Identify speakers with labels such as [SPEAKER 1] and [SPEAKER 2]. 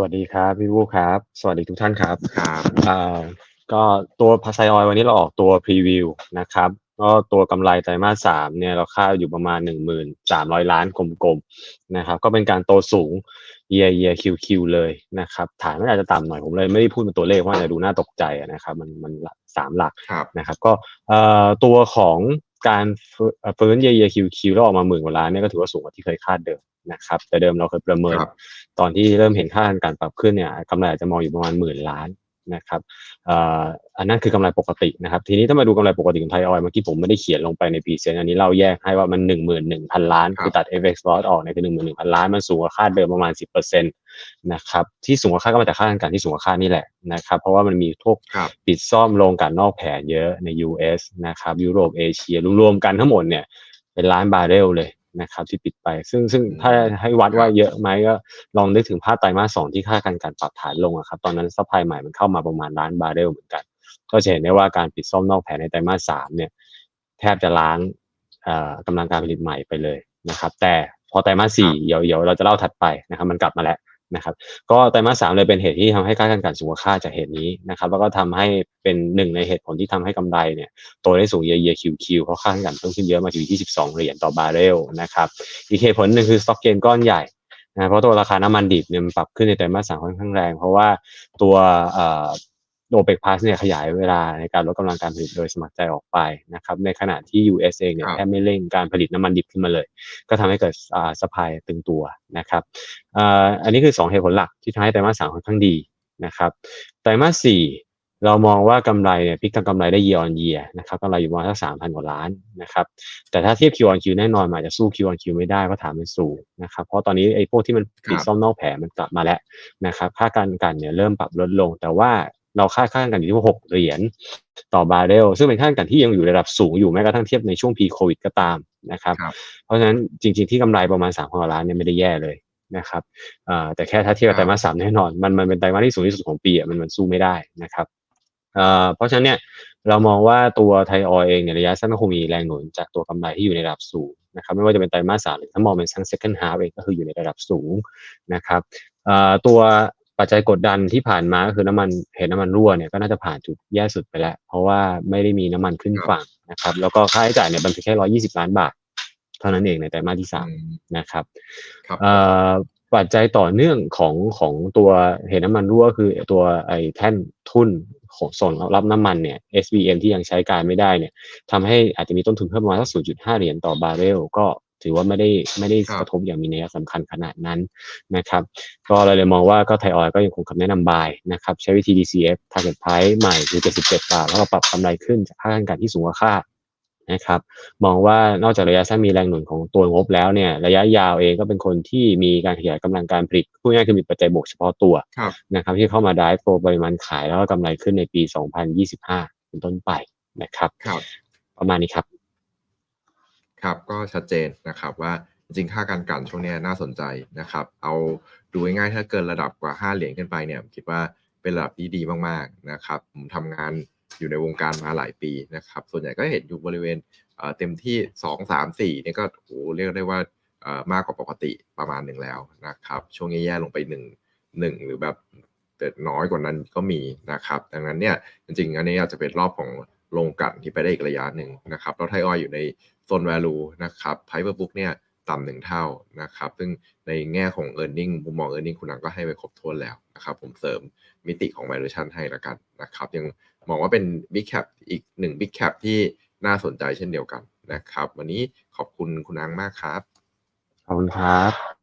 [SPEAKER 1] วัสดีครับพี่วูครับ สวัสดีทุกท่านครับ
[SPEAKER 2] ครับ
[SPEAKER 1] อ่าก็ตัวพาไซออยวันนี้เราออกตัวพรีวิวนะครับก็ตัวกำไรไตรมาสสามเนี่ยเราคาดอยู่ประมาณหนึ่งหมื่นสามร้อยล้านกลมๆนะครับก็เป็นการโตสูง year year Q Q เลยนะครับฐานมันอาจจะต่ำหน่อยผมเลยไม่ได้พูดเป็นตัวเลขเพราะอาจจะดูน่าตกใจอะนะครับมันมันสามหลัก
[SPEAKER 2] ครับ
[SPEAKER 1] นะครับ ก็เอ่อตัวของ การฟื้นเอ่อฟื้นเยียคิวคิวแล้วออกมาหมื่นกว่าล้านเนี่ยก็ถือว่าสูงกว่าที่เคยคาดเดิมนะครับ แต่เดิมเราเคยประเมิน
[SPEAKER 2] ครับ
[SPEAKER 1] ตอนที่เริ่มเห็นค่าการปรับขึ้นเนี่ยกำไรอาจจะมองอยู่ประมาณหมื่นล้าน นะครับเอ่ออันนั้นคือกำไรปกตินะครับ ทีนี้ถ้ามาดูกำไรปกติของไทยออยเมื่อกี้ผมไม่ได้เขียนลงไปในพรีเซนต์อันนี้เราแยกให้ว่ามันหนึ่งหมื่นหนึ่งพันล้าน
[SPEAKER 2] ครับ
[SPEAKER 1] คือตัด FX loss ออกเนี่ยคือหนึ่งหมื่นหนึ่งพันล้าน มันสูงกว่าคาดเดิมประมาณสิบเปอร์เซ็นต์นะครับที่สูงกว่าคาดก็มาจากค่าการที่สูงกว่าคาดนี่แหละนะครับเพราะว่ามันมีพวก
[SPEAKER 2] ครับ
[SPEAKER 1] ปิดซ่อมโรงกลันนอกแผนเยอะใน US นะครับยุโรปเอเชียรวมๆกันทั้งหมดเนี่ยเป็นล้านบาร์เรลเลย นะครับที่ปิดไป ซึ่งซึ่งถ้าให้วัดว่าเยอะไหมก็ลองนึกถึงภาพไตรมาสสองที่ค่าการการปรับฐานลงอะครับตอนนั้นซัพพลายใหม่มันเข้ามาประมาณล้านบาร์เรลเหมือนกัน ก็จะเห็นได้ว่าการปิดซ่อมนอกแผนในไตรมาสสามเนี่ยแทบจะล้างเอ่อกำลังการผลิตใหม่ไปเลยนะครับ แต่พอไตรมาสสี่เดี๋ยวเดี๋ยวเราจะเล่าถัดไปนะครับ มันกลับมาแล้ว นะครับ ก็ไตรมาสสามเลยเป็นเหตุที่ทำให้ค่าการกันสูงกว่าค่าจากเหตุนี้นะครับ แล้วก็ทำให้เป็นหนึ่งในเหตุผลที่ทำให้กำไรเนี่ยโตได้สูงเยียเยียคิวคิวเพราะค่าการกันเพิ่มขึ้นเยอะมาอยู่ที่12เหรียญต่อบาร์เรลนะครับ อีกเหตุผลหนึ่งคือสต็อกเกนก้อนใหญ่นะเพราะตัวราคาน้ำมันดิบเนี่ยมันปรับขึ้นในไตรมาสสามค่อนข้างแรง เพราะว่าตัวเอ่อ โอเปกพาสเนี่ยขยายเวลาในการลดกำลังการผลิตโดยสมัครใจออกไปนะครับในขณะที่ US เองเนี่ย
[SPEAKER 2] ครับ
[SPEAKER 1] แทบไม่เร่งการผลิตน้ำมันดิบขึ้นมาเลย ก็ทำให้เกิดอ่าสปายตึงตัวนะครับอ่าอันนี้คือ 2 เหตุผลหลักที่ทำให้ไตรมาสสามค่อนข้างดีนะครับไตรมาสสี่เรามองว่ากำไรเนี่ยพลิกทางกำไรได้ year on year นะครับกำไรอยู่ประมาณสักสามพันกว่าล้านนะครับแต่ถ้าเทียบ Q on Q แน่นอนมันอาจจะสู้ Q on Q ไม่ได้เพราะฐานมันสูงนะครับเพราะตอนนี้ไอ้พวกที่มันปิด
[SPEAKER 2] ครับ
[SPEAKER 1] ซ่อมนอกแผนมันกลับมาแล้วนะครับค่าการกันเนี่ยเริ่มปรับลดลง แต่ว่า เราคาดค่าการกันอยู่ที่หกเหรียญต่อบาร์เรลซึ่งเป็นค่าการกันที่ยังอยู่ในระดับสูงอยู่แม้กระทั่งเทียบในช่วง p ีโควิดก็ตามนะครับ
[SPEAKER 2] ครับ
[SPEAKER 1] เพราะฉะนั้นจริง ๆที่กำไรประมาณ3ามพันกว่าล้านเนี่ยไม่ได้แย่เลยนะครับอ่าแต่แค่ถ้าเทียบกับ
[SPEAKER 2] ค
[SPEAKER 1] ไต
[SPEAKER 2] รั
[SPEAKER 1] ร
[SPEAKER 2] บ
[SPEAKER 1] มาสสามแน่นอน มันมันเป็นไตรมาสที่สูงที่สุดของปีอะมันมันสู้ไม่ได้นะครับอ่าเพราะฉะนั้นเนี่ยเรามองว่าตัวไทยออยเองเนี่ยระยะสั้นก็คงมีแรงหนุนจากตัวกำไรที่อยู่ในระดับสูงนะครับไม่ว่าจะเป็นไตรมาสสามหรือถ้ามองเป็นทั้ง second half เองก็คืออยู่ในระดับสูงนะครับอ่าตัว ปัจจัยกดดันที่ผ่านมาก็คือน้ำมันเหตุน้ำมันรั่วเนี่ยก็น่าจะผ่านจุดแย่สุดไปแล้ว เพราะว่าไม่ได้มีน้ำมันขึ้น
[SPEAKER 2] ครับ
[SPEAKER 1] ฝั่งนะครับ แล้วก็ค่าใช้จ่ายเนี่ยมันเพียงแค่ร้อยี่สิบล้านบาท เท่านั้นเองในไตรมาสที่สาม
[SPEAKER 2] อืม
[SPEAKER 1] นะครับ
[SPEAKER 2] ครับ
[SPEAKER 1] เอ่อปัจจัยต่อเนื่องของของตัวเหตุน้ำมันรั่วคือตัวไอ้แท่นทุนของส่งรับน้ำมันเนี่ย SVM ที่ยังใช้การไม่ได้เนี่ยทำให้อาจจะมีต้นทุนเพิ่มประมาณสัก0.5 เหรียญต่อบาร์เรลก็ ถือว่าไม่ได้ไม่ได้
[SPEAKER 2] ครับ
[SPEAKER 1] กระทบอย่างมีนัยสำคัญขนาดนั้นนะครับ ก็เราเลยมองว่าก็ไทยออยก็ยังคงคำแนะนำบายนะครับ ใช้วิธี DCF target price ใหม่คือ77บาทแล้วก็ปรับกำไรขึ้นจากค่าการกันที่สูงกว่าคาดนะครับมองว่านอกจากระยะสั้นมีแรงหนุนของตัวงบแล้วเนี่ยระยะยาวเองก็เป็นคนที่มีการขยายกำลังการผลิตพูดง่ายๆคือมีปัจจัยบวกเฉพาะตัว
[SPEAKER 2] ครับ
[SPEAKER 1] นะครับที่เข้ามาได้โฟปริมาณขายแล้วก็กำไรขึ้นในปี 2025 เป็นต้นไปนะครับ
[SPEAKER 2] ครับ
[SPEAKER 1] ประมาณนี้ครับ
[SPEAKER 2] ครับก็ชัดเจนนะครับว่าจริงค่าการกันช่วงนี้น่าสนใจนะครับ เอาดูง่ายๆถ้าเกินระดับกว่า 5 เหรียญขึ้นไปเนี่ยผมคิดว่าเป็นระดับที่ดีมากๆนะครับผมทำงานอยู่ในวงการมาหลายปีนะครับ ส่วนใหญ่ก็เห็นอยู่บริเวณเอ่อเต็มที่ 2 3 4นี่ก็โอ้โหเรียกได้ว่ามากกว่าปกติประมาณหนึ่งแล้วนะครับ ช่วงแย่ๆลงไป1 1หรือแบบแต่น้อยกว่านั้นก็มีนะครับ ดังนั้นเนี่ยจริงๆอันนี้อาจจะเป็นรอบของ ลงกันที่ไปได้อีกระยะหนึ่งนะครับแล้วไทยออยอยู่ในโซน value นะครับ Piper Book เนี่ยต่ำหนึ่งเท่านะครับซึ่งในแง่ของ e a r n i n g มุมมอง e a r n i n g คุณนังก็ให้ไปครบถ้วนแล้วนะครับผมเสริมมิติของ valuation ให้ละกันนะครับยังมองว่าเป็น big cap อีกหนึ่ง big cap ที่น่าสนใจเช่นเดียวกันนะครับ วันนี้ขอบคุณคุณอังมากครับ
[SPEAKER 1] ขอบคุณครับ